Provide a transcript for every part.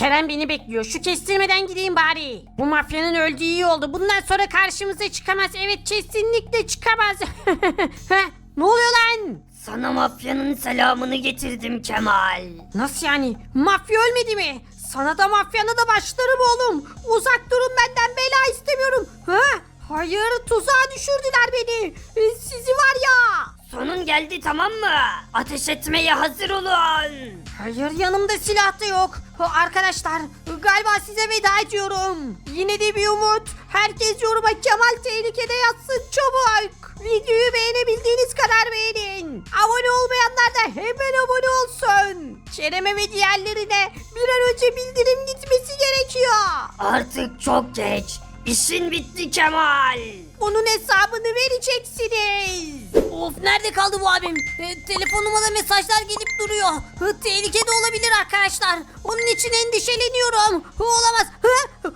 Kerem beni bekliyor. Şu kestirmeden gideyim bari. Bu mafyanın öldüğü iyi oldu. Bundan sonra karşımıza çıkamaz. Evet kesinlikle çıkamaz. Ne oluyor lan? Sana mafyanın selamını getirdim Kemal. Nasıl yani? Mafya ölmedi mi? Sana da mafyana da başlarım oğlum. Uzak durun benden bela istemiyorum. Ha? Hayır tuzağa düşürdüler beni. E, Sizi var ya. Sonun geldi tamam mı? Ateş etmeye hazır olun. Hayır yanımda silah da yok. Arkadaşlar galiba size veda ediyorum. Yine de bir umut. Herkes yoruma Kemal tehlikede yatsın çabuk. Videoyu beğenebildiğiniz kadar beğenin. Abone olmayanlar da hemen abone olsun. Kerem'e ve diğerlerine bir an önce bildirim gitmesi gerekiyor. Artık çok geç. İşin bitti Kemal. Bunun hesabını vereceksiniz. Of nerede kaldı bu abim? E, telefonuma da mesajlar gelip duruyor. E, tehlikede olabilir arkadaşlar. Onun için endişeleniyorum. E, olamaz. E,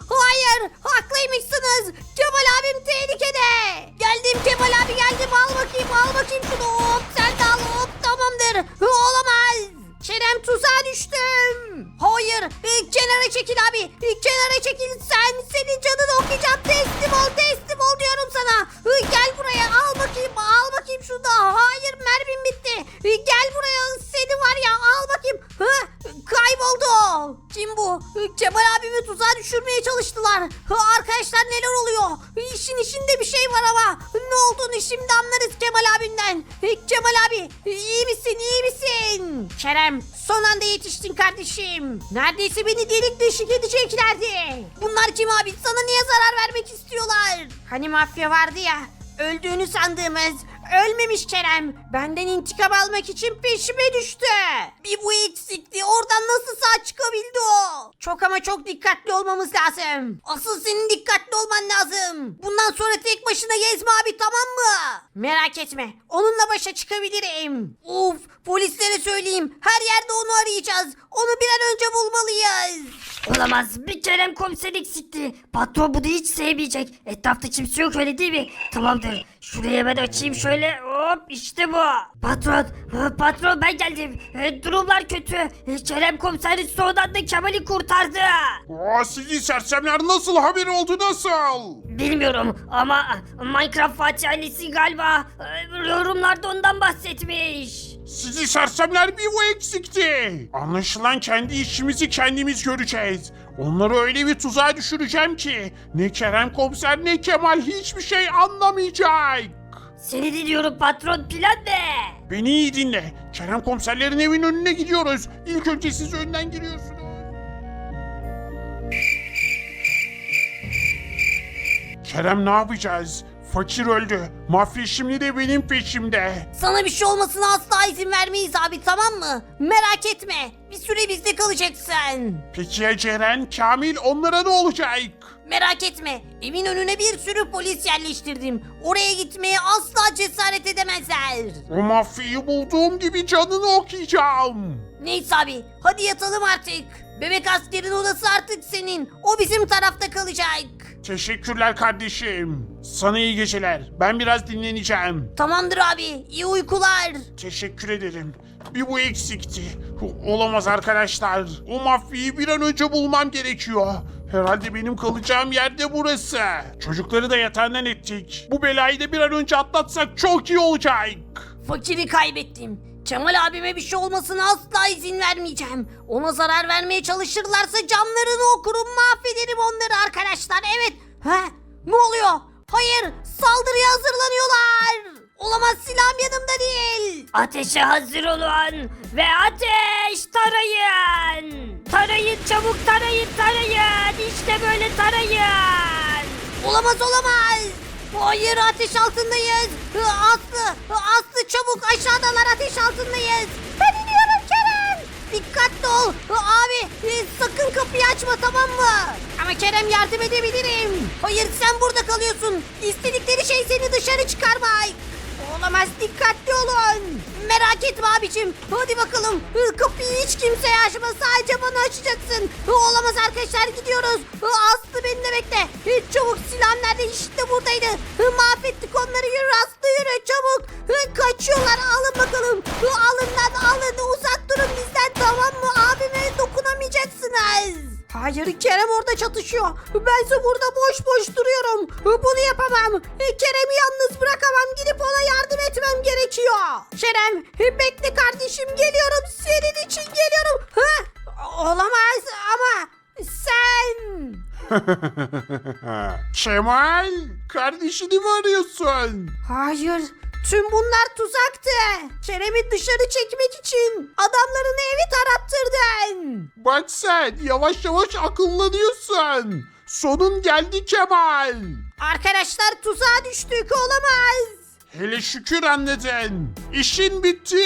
hayır haklıymışsınız. Kemal abim tehlikede. Geldim Kemal abi geldim. Al bakayım al bakayım şunu. Hop sen de al hop tamamdır. E, olamaz. Kerem tuzağa düştüm. Hayır. e, kenara çekil abi. E, kenara çekil sen. Senin canını kardeşim. Neredeyse beni delik deşik edeceklerdi. Bunlar kim abi? Sana niye zarar vermek istiyorlar? Hani mafya vardı ya. Öldüğünü sandığımız ölmemiş Kerem. Benden intikam almak için peşime düştü. Bu eksikti. Oradan nasıl sağ çıkabildi o? Çok ama çok dikkatli olmamız lazım. Asıl senin dikkatli olman lazım. Bundan sonra tek başına gezme abi tamam mı? Merak etme. Onunla başa çıkabilirim. Uf polislere söyleyeyim. Her yerde onu arayacağız. Onu bir an önce bulmalıyız. Olamaz bir Kerem komiser eksikti. Patron bunu hiç sevmeyecek. Etrafta kimse yok öyle değil mi? Tamamdır. Şuraya ben açayım şöyle. Hop işte bu. Patron. Patron ben geldim. E, durumlar kötü. E, Kerem komiser son anda Kemal'i kurtardı. Aa, sizi sersemler nasıl haber oldu nasıl? Bilmiyorum ama Minecraft Fatih ailesi galiba e, yorumlarda ondan bahsetmiş. Sizi sersemler bir bu eksikti. Anlaşılan kendi işimizi kendimiz göreceğiz. Onları öyle bir tuzağa düşüreceğim ki ne Kerem komiser ne Kemal hiçbir şey anlamayacak. Seni dinliyorum patron plan ne? Beni iyi dinle. Kerem komiserlerin evin önüne gidiyoruz. İlk önce siz önden giriyorsunuz. Kerem ne yapacağız? Fakir öldü. Mafya şimdi de benim peşimde. Sana bir şey olmasına asla izin vermeyiz abi tamam mı? Merak etme. Bir süre bizde kalacaksın. Peki ya Ceren, Kamil onlara ne olacak? Merak etme. Evin önüne bir sürü polis yerleştirdim. Oraya gitmeye asla cesaret edemezler. O mafyayı bulduğum gibi canını okuyacağım. Neyse abi hadi yatalım artık. Bebek askerin odası artık senin. O bizim tarafta kalacak. Teşekkürler kardeşim. Sana iyi geceler. Ben biraz dinleneceğim. Tamamdır abi. iyi uykular. Teşekkür ederim. Bir bu eksikti. Olamaz arkadaşlar. O mafyayı bir an önce bulmam gerekiyor. Herhalde benim kalacağım yerde burası. Çocukları da yatağından ettik. Bu belayı da bir an önce atlatsak çok iyi olacak. Fakiri kaybettim. Kemal abime bir şey olmasına asla izin vermeyeceğim. Ona zarar vermeye çalışırlarsa camlarını okurum mahvederim onları arkadaşlar. Evet. He? Ne oluyor? Hayır. Saldırıya hazırlanıyorlar. Olamaz silahım yanımda değil. Ateşe hazır olun ve ateş tarayın. Tarayın çabuk tarayın tarayın. İşte böyle tarayın. Olamaz olamaz. Hayır ateş altındayız. Aslı, Aslı çabuk aşağıdalar ateş altındayız. Ben iniyorum Kerem. Dikkatli ol. Abi e, sakın kapıyı açma tamam mı? Ama Kerem yardım edebilirim. Hayır sen burada kalıyorsun. İstedikleri şey seni dışarı çıkarmak. Olamaz dikkatli olun. Merak etme abicim. Hadi bakalım. Kapıyı hiç kimseye açma. Sadece bana açacaksın. Olamaz arkadaşlar gidiyoruz. Aslı beni de bekle. Çabuk silah nerede? İşte buradaydı. Mahvettik onları. Yürü Aslı yürü çabuk. Kaçıyorlar. Alın bakalım. Alın lan alın. Uzak durun bizden tamam mı? Abime dokunamayacaksınız. Hayır Kerem orada çatışıyor. Bense burada boş boş duruyorum. Bunu yapamam. Kerem'i yalnız bırakamam. Gidip ona yardım etmem gerekiyor. Kerem bekle kardeşim geliyorum. Senin için geliyorum. Ha? Olamaz ama sen... Kemal, kardeşini mi arıyorsun? Hayır. Tüm bunlar tuzaktı. Kerem'i dışarı çekmek için adamlarını evi tarattırdın. Bak sen yavaş yavaş akıllanıyorsun. Sonun geldi Kemal. Arkadaşlar tuzağa düştük olamaz. Hele şükür anladın. İşin bitti.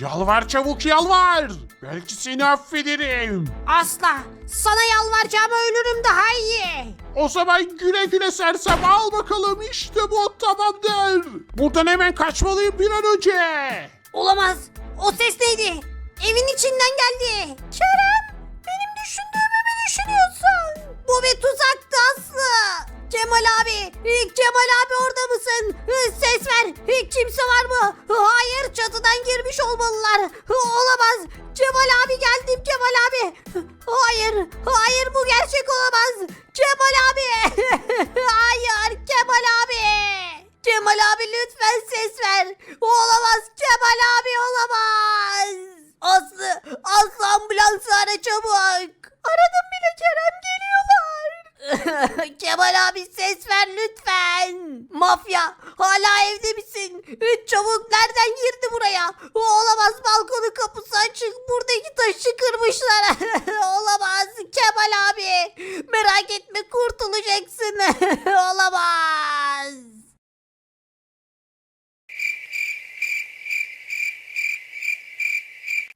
Yalvar çabuk yalvar. Belki seni affederim. Asla. Sana yalvaracağıma ölürüm daha iyi. O zaman güle güle sersem al bakalım işte bu tamamdır. Buradan hemen kaçmalıyım bir an önce. Olamaz. O ses neydi? Evin içinden geldi. Kerem, benim düşündüğümü mü düşünüyorsun? Bu bir tuzaktı Aslı. Kemal abi, Kemal abi orada mısın? Ses ver. Kimse var mı? Hayır, çatıdan girmiş olmalılar. Olamaz. Kemal abi geldim Kemal abi. Hayır, hayır bu gerçek olamaz. Kemal abi. hayır, Kemal abi. Kemal abi lütfen ses ver. Olamaz Kemal abi olamaz. Aslı, Aslı ambulansı ara çabuk. Aradım bile Kerem geliyorlar. Kemal abi ses ver lütfen. Mafya hala evde misin? Çabuk nereden girdi buraya? Olamaz balkonun kapısı açık. Buradaki taşı kırmışlar. Olamaz Kemal abi. Merak etme kurtulacaksın. Olamaz.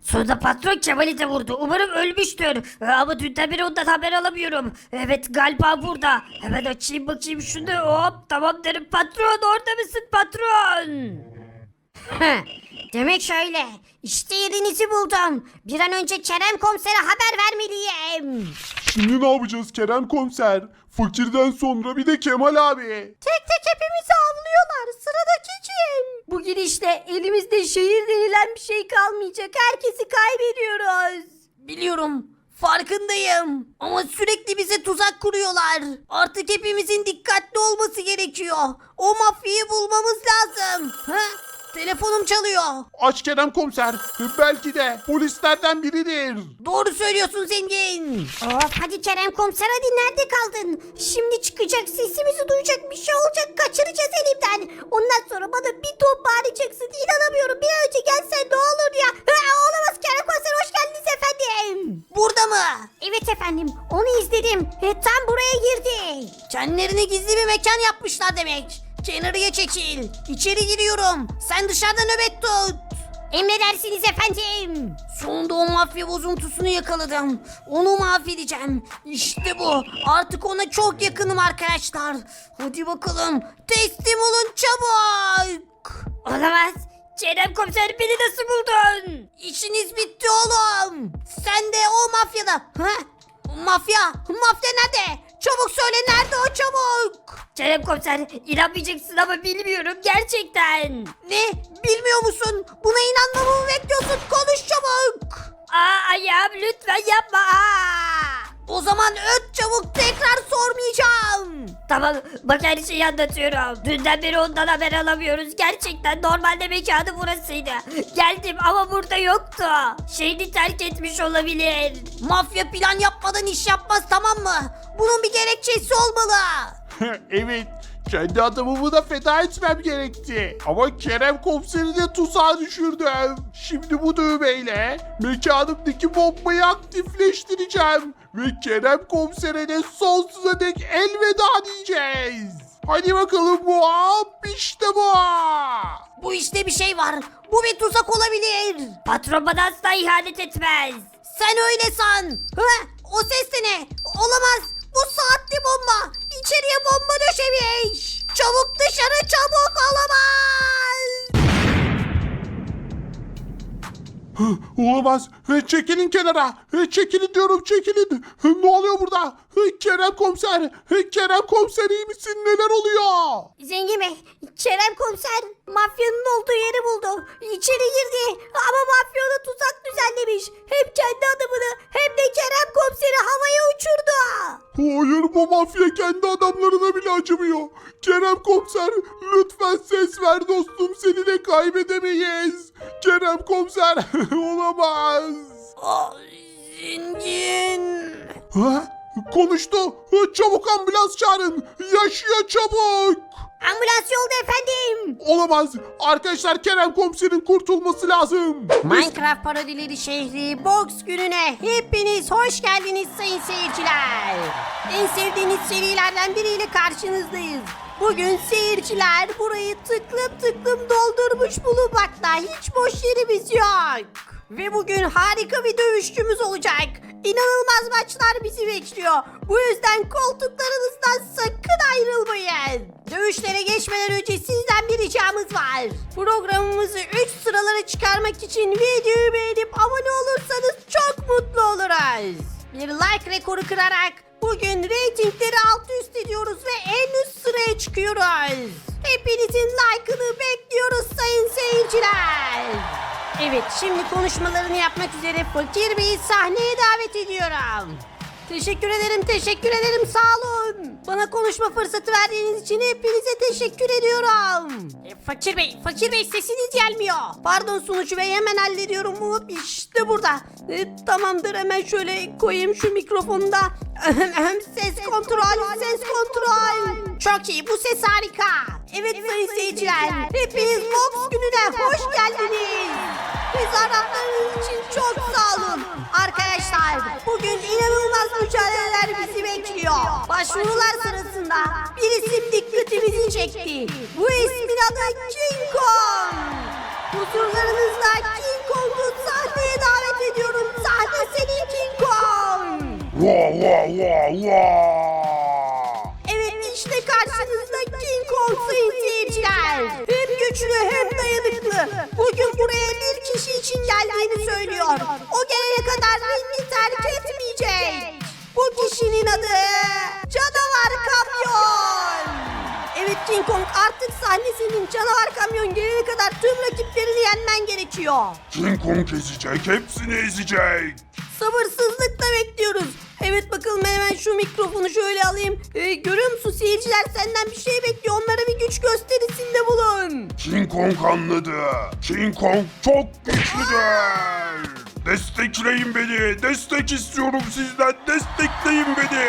Sonunda patron Kemal'i de vurdu. Umarım ölmüştür. Ee, Ama dünden beri ondan haber alamıyorum. Evet galiba burada. Hemen açayım bakayım şunu. Hop tamam derim patron orada mısın patron? Demek şöyle. İşte yerinizi buldum. Bir an önce Kerem komisere haber vermeliyim. Şimdi ne yapacağız Kerem komiser? Fakirden sonra bir de Kemal abi. Tek tek hepimizi avlıyorlar. Sıradaki kim? Bu gidişle elimizde şehir denilen bir şey kalmayacak. Herkesi kaybediyoruz. Biliyorum. Farkındayım. Ama sürekli bize tuzak kuruyorlar. Artık hepimizin dikkatli olması gerekiyor. O mafyayı bulmamız lazım. Ha? Telefonum çalıyor. Aç Kerem komiser. Belki de polislerden biridir. Doğru söylüyorsun zengin. Of hadi Kerem komiser hadi nerede kaldın? Şimdi çıkacak sesimizi duyacak bir şey olacak kaçıracağız elimden. Ondan sonra bana bir top bağıracaksın inanamıyorum bir an önce gelsen ne olur ya. Ha, olamaz Kerem komiser hoş geldiniz efendim. Burada mı? Evet efendim onu izledim. E, tam buraya girdi. Kendilerine gizli bir mekan yapmışlar demek. Kenarıya çekil. İçeri giriyorum. Sen dışarıda nöbet tut. Emredersiniz efendim. Sonunda o mafya bozuntusunu yakaladım. Onu mahvedeceğim. İşte bu. Artık ona çok yakınım arkadaşlar. Hadi bakalım. Teslim olun çabuk. Olamaz. Kerem komiser beni nasıl buldun? İşiniz bitti oğlum. Sen de o mafyada. Ha? Mafya. Mafya nerede? Çabuk söyle nerede o çabuk. Kerem komiser inanmayacaksın ama bilmiyorum gerçekten. Ne? Bilmiyor musun? Buna inanmamı mı bekliyorsun? Konuş çabuk. Aa ayağım lütfen yapma. Aa. O zaman öt çabuk tekrar sormayacağım. Tamam bak her şeyi anlatıyorum. Dünden beri ondan haber alamıyoruz. Gerçekten normalde mekanı burasıydı. Geldim ama burada yoktu. Şehri terk etmiş olabilir. Mafya plan yapmadan iş yapmaz tamam mı? Bunun bir gerekçesi olmalı. evet. Kendi adamımı da feda etmem gerekti. Ama Kerem komiseri de tuzağa düşürdüm. Şimdi bu düğmeyle mekanımdaki bombayı aktifleştireceğim. Ve Kerem komisere de sonsuza dek elveda diyeceğiz. Hadi bakalım bu işte bu. Bu işte bir şey var. Bu bir tuzak olabilir. Patron bana asla ihanet etmez. Sen öyle san. Ha? O ses de ne? Olamaz. Bu saatli bomba. İçeriye bomba döşemiş. Çabuk dışarı çabuk olamaz. Olamaz. Çekilin kenara. Çekilin diyorum çekilin. Ne oluyor burada? Kerem komiser. Kerem komiser iyi misin? Neler oluyor? Zengin Bey, Kerem komiser mafyanın olduğu yeri buldu. İçeri girdi ama mafya ona tuzak düzenlemiş. Hem kendi adamını hem de Kerem komiseri havaya Hayır bu mafya kendi adamlarına bile acımıyor. Kerem komiser lütfen ses ver dostum seni de kaybedemeyiz. Kerem komiser olamaz. Aa, Zincin. Ha? Konuştu. Çabuk ambulans çağırın. Yaşıyor çabuk. Ambulans yolda efendim. Olamaz. Arkadaşlar Kerem komiserin kurtulması lazım. Minecraft parodileri şehri Box gününe hepiniz hoş geldiniz sayın seyirciler. En sevdiğiniz serilerden biriyle karşınızdayız. Bugün seyirciler burayı tıklım tıklım doldurmuş bulunmakta. Hiç boş yerimiz yok. Ve bugün harika bir dövüşçümüz olacak. İnanılmaz maçlar bizi bekliyor. Bu yüzden koltuklarınızdan sakın ayrılmayın. Dövüşlere geçmeden önce sizden bir ricamız var. Programımızı 3 sıralara çıkarmak için videoyu beğenip abone olursanız çok mutlu oluruz. Bir like rekoru kırarak bugün reytingleri alt üst ediyoruz ve en üst sıraya çıkıyoruz. Hepinizin like'ını bekliyoruz sayın seyirciler. Evet şimdi konuşmalarını yapmak üzere Fakir Bey'i sahneye davet ediyorum. Teşekkür ederim, teşekkür ederim. Sağ olun. Bana konuşma fırsatı verdiğiniz için hepinize teşekkür ediyorum. E, Fakir Bey, Fakir Bey sesiniz gelmiyor. Pardon sunucu bey hemen hallediyorum. Hop işte burada. E, tamamdır hemen şöyle koyayım şu mikrofonu da. ses kontrol, ses kontrol. Çok iyi, bu ses harika. Evet sayın seyirciler, hepiniz Vox gününe hoş geldiniz. Tezahüratlarınız için çok sağ olun. Arkadaşlar bugün inanılmaz. Başvurular sırasında bir isim dikkatimizi çekti. Bu ismin adı King Kong. Huzurlarınızda King Kong'u sahneye davet ediyorum. Sahne senin King Kong. Vaa vaa vaa vaa. Evet işte karşınızda King Kong sayın seyirciler. Hem güçlü hem dayanıklı. Bugün buraya bir kişi için geldiğini söylüyor. O gelene kadar ringi terk etmeyecek. Bu kişinin adı Canavar Kamyon. Evet King Kong artık sahne senin canavar kamyon gelene kadar tüm rakiplerini yenmen gerekiyor. King Kong ezecek, hepsini ezecek. Sabırsızlıkla bekliyoruz. Evet bakalım hemen şu mikrofonu şöyle alayım. Ee, görüyor musun seyirciler senden bir şey bekliyor. Onlara bir güç gösterisinde bulun. King Kong anladı. King Kong çok güçlüdür. Destekleyin beni. Destek istiyorum sizden. Destekleyin beni.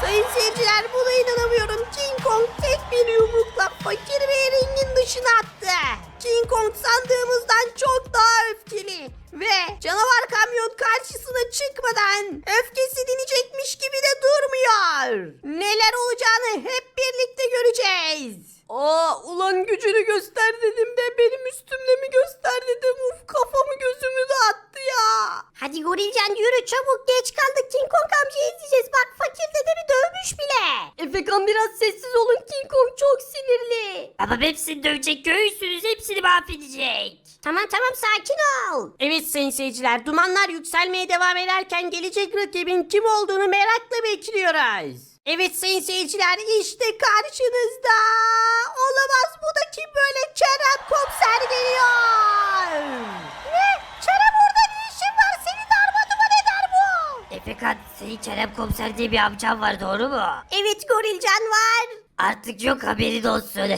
Sayın seyirciler buna inanamıyorum. King Kong tek bir yumrukla fakir ve ringin dışına attı. King Kong sandığımızdan çok daha öfkeli. Ve canavar kamyon karşısına çıkmadan öfkesi dinecekmiş gibi de durmuyor. Neler olacağını hep birlikte göreceğiz. Aa ulan gücünü göster dedim de benim üstümde mi göster dedim. Uf kafamı gözümü dağıttı ya. Hadi gorilcan yürü çabuk geç kaldık King Kong amcayı izleyeceğiz. Bak fakir dedemi dövmüş bile. Efekan biraz sessiz olun King Kong çok sinirli. Ama hepsini dövecek göğüsünüz hepsini mahvedecek. Tamam tamam sakin ol. Evet sayın seyirciler dumanlar yükselmeye devam ederken gelecek rakibin kim olduğunu merakla bekliyoruz. Evet sayın seyirciler işte karşınızda. Olamaz bu da kim böyle Kerem Komiser geliyor. Ne? Kerem orada ne işin var? Seni darma duman eder bu. Efekan senin Kerem komiser diye bir amcan var doğru mu? Evet gorilcan var. Artık yok haberin olsun.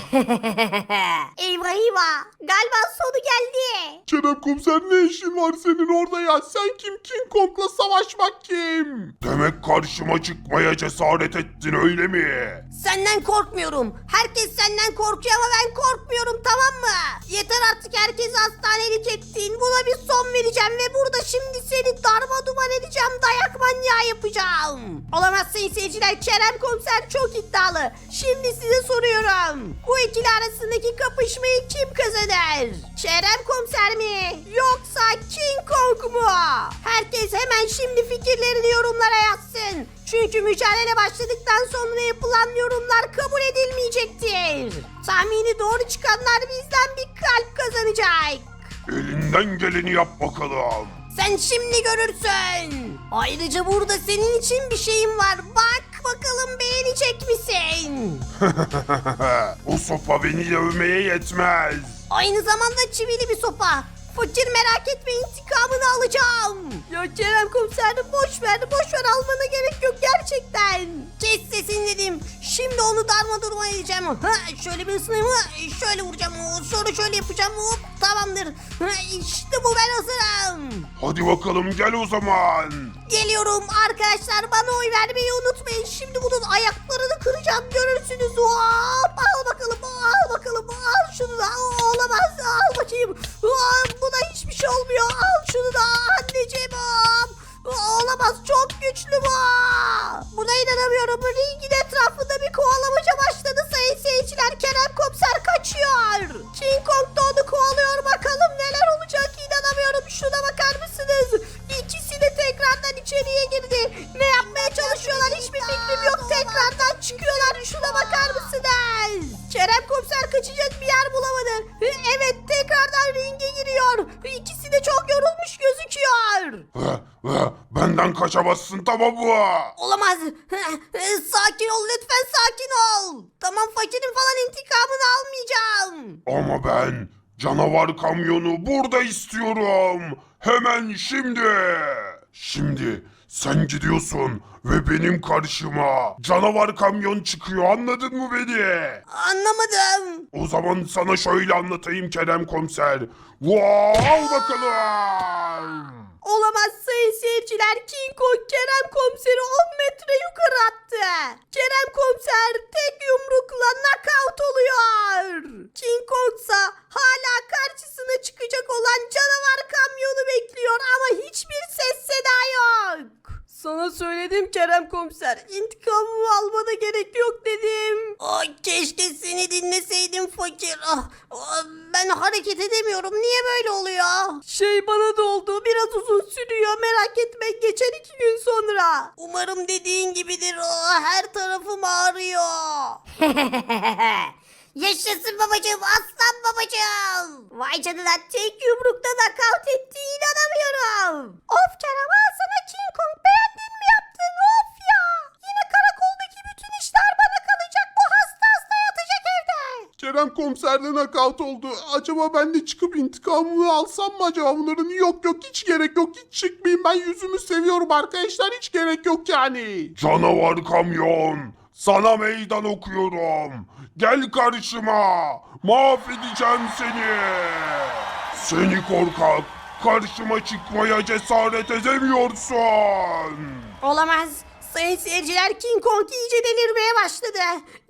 Eyvah eyvah. Galiba sonu geldi. Kerem komiser ne işin var senin orada ya? Sen kim King Kong'la savaşmak kim? Demek karşıma çıkmaya cesaret ettin öyle mi? Senden korkmuyorum. Herkes senden korkuyor ama ben korkmuyorum tamam mı? Yeter artık herkesi hastanelik ettin. Buna bir son vereceğim ve burada şimdi seni darma duman edeceğim. Dayak manyağı yapacağım. Olamaz sayın seyirciler. Kerem komiser çok iddialı. Şimdi size soruyorum. Bu ikili arasındaki kapışmayı kim kazanır? Kerem komiser mi? Yoksa King Kong mu? Herkes hemen şimdi fikirlerini yorumlara yazsın. Çünkü mücadele başladıktan sonra yapılan yorumlar kabul edilmeyecektir. Tahmini doğru çıkanlar bizden bir kalp kazanacak. Elinden geleni yap bakalım. Sen şimdi görürsün. Ayrıca burada senin için bir şeyim var. Bak bakalım beğenecek misin? o sopa beni dövmeye yetmez. Aynı zamanda çivili bir sopa. Fakir merak etme intikamını alacağım. Ya Kerem komiser boş ver boş ver almana gerek yok. Gerçekten. Kes sesini dedim. Şimdi onu darmadağın edeceğim. Ha, şöyle bir ısınayım. Ha, şöyle vuracağım. Sonra şöyle yapacağım. Hop, tamamdır. İşte bu ben hazırım. Hadi bakalım gel o zaman. Geliyorum arkadaşlar bana oy vermeyi unutmayın. Şimdi bunun ayaklarını kıracağım görürsünüz. Hop, al bakalım al bakalım al şunu da olamaz al bakayım. Buna hiçbir şey olmuyor al şunu da anneciğim. Olamaz çok güçlü bu. Buna inanamıyorum. Ringin etrafında bir kovalamaca başladı sayın seyirciler. Kerem komiser kaçıyor. King Kong da onu kovalıyor. Bakalım neler kaçamazsın tamam mı? Olamaz. sakin ol lütfen sakin ol. Tamam fakirin falan intikamını almayacağım. Ama ben canavar kamyonu burada istiyorum. Hemen şimdi. Şimdi sen gidiyorsun ve benim karşıma canavar kamyon çıkıyor anladın mı beni? Anlamadım. O zaman sana şöyle anlatayım Kerem komiser. Wow, al bakalım. Olamaz sayın seyirciler. King Kong Kerem komiseri 10 metre yukarı attı. Kerem komiser tek yumrukla knockout oluyor. King Kong ise hala karşısına çıkacak olan canavar kamyonu bekliyor ama hiçbir ses seda yok. Sana söyledim Kerem komiser. İntikamımı almana gerek yok dedim. Ay keşke seni dinleseydim fakir. Ah, ah, ben hareket edemiyorum. Niye böyle oluyor? Şey bana da oldu. Biraz uzun sürüyor. Merak etme. Geçer iki gün sonra. Umarım dediğin gibidir. Ah, her tarafım ağrıyor. Yaşasın babacığım. Aslan babacığım. Vay canına tek yumrukta nakavt etti. inanamıyorum. Of al sana King Kong. Beğendin mi yaptın? Of ya. Yine karakoldaki bütün işler bana kalacak. Bu hasta hasta yatacak evde. Kerem komiserden nakavt oldu. Acaba ben de çıkıp intikamımı alsam mı acaba bunların? Yok yok hiç gerek yok. Hiç çıkmayayım. Ben yüzümü seviyorum arkadaşlar. Hiç gerek yok yani. Canavar kamyon. Sana meydan okuyorum. Gel karşıma. Mahvedeceğim seni. Seni korkak. Karşıma çıkmaya cesaret edemiyorsun. Olamaz. Sayın seyirciler King Kong iyice delirmeye başladı.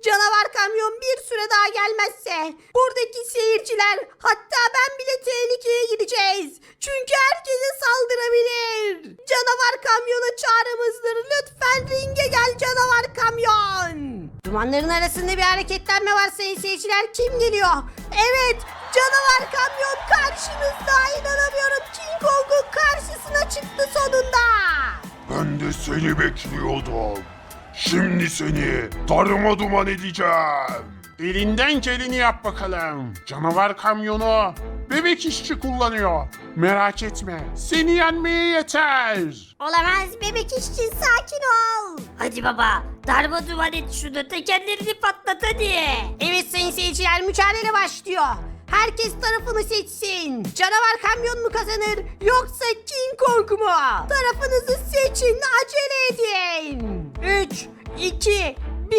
Canavar kamyon bir süre daha gelmezse buradaki seyirciler hatta ben bile tehlikeye gireceğiz. Çünkü herkese saldırabilir. Canavar kamyona çağrımızdır. Lütfen ringe gel canavar kamyon. Dumanların arasında bir hareketlenme var sayın seyirciler. Kim geliyor? Evet canavar kamyon karşınızda. İnanamıyorum King Kong'un karşısına çıktı sonunda. Ben de seni bekliyordum. Şimdi seni darma duman edeceğim. Elinden geleni yap bakalım. Canavar kamyonu bebek işçi kullanıyor. Merak etme. Seni yenmeye yeter. Olamaz bebek işçi sakin ol. Hadi baba darma duman et şunu tekerlerini patlat hadi. Evet sayın seyirciler mücadele başlıyor. Herkes tarafını seçsin. Canavar kamyon mu kazanır yoksa King Kong mu? Tarafınızı seçin acele edin. 3, 2, 1.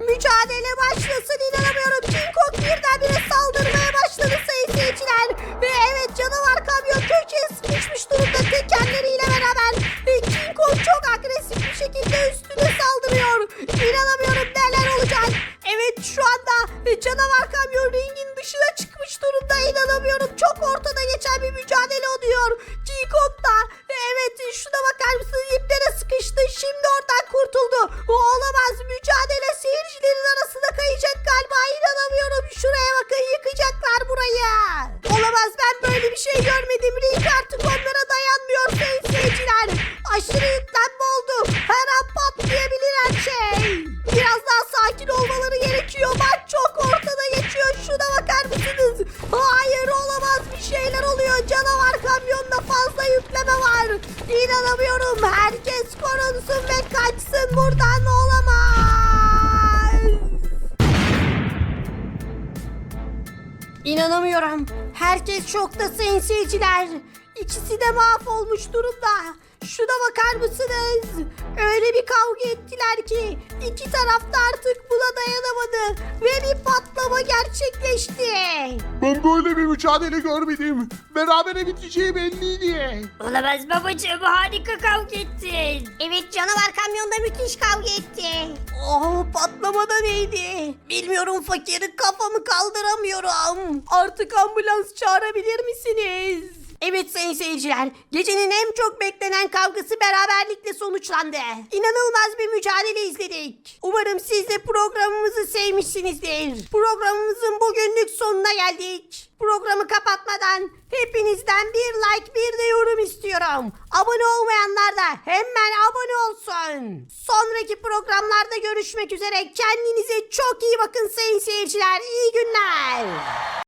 Mücadele başlasın inanamıyorum. King Kong birdenbire saldırmaya başladı sayın seyirciler. Ve evet canavar kamyon İnanamıyorum. Herkes şokta sayın seyirciler. İkisi de mahvolmuş durumda. Şuna bakar mısınız? Öyle bir kavga ettiler ki iki taraf da artık buna dayanamadı ve bir patlama gerçekleşti. Ben böyle bir mücadele görmedim. Berabere biteceği belliydi. Olamaz babacığım harika kavga ettin. Evet canavar kamyonda müthiş kavga etti. Oh patlama da neydi? Bilmiyorum fakir kafamı kaldıramıyorum. Artık ambulans çağırabilir misiniz? Evet sayın seyirciler, gecenin en çok beklenen kavgası beraberlikle sonuçlandı. İnanılmaz bir mücadele izledik. Umarım siz de programımızı sevmişsinizdir. Programımızın bugünlük sonuna geldik. Programı kapatmadan hepinizden bir like bir de yorum istiyorum. Abone olmayanlar da hemen abone olsun. Sonraki programlarda görüşmek üzere. Kendinize çok iyi bakın sayın seyirciler. İyi günler.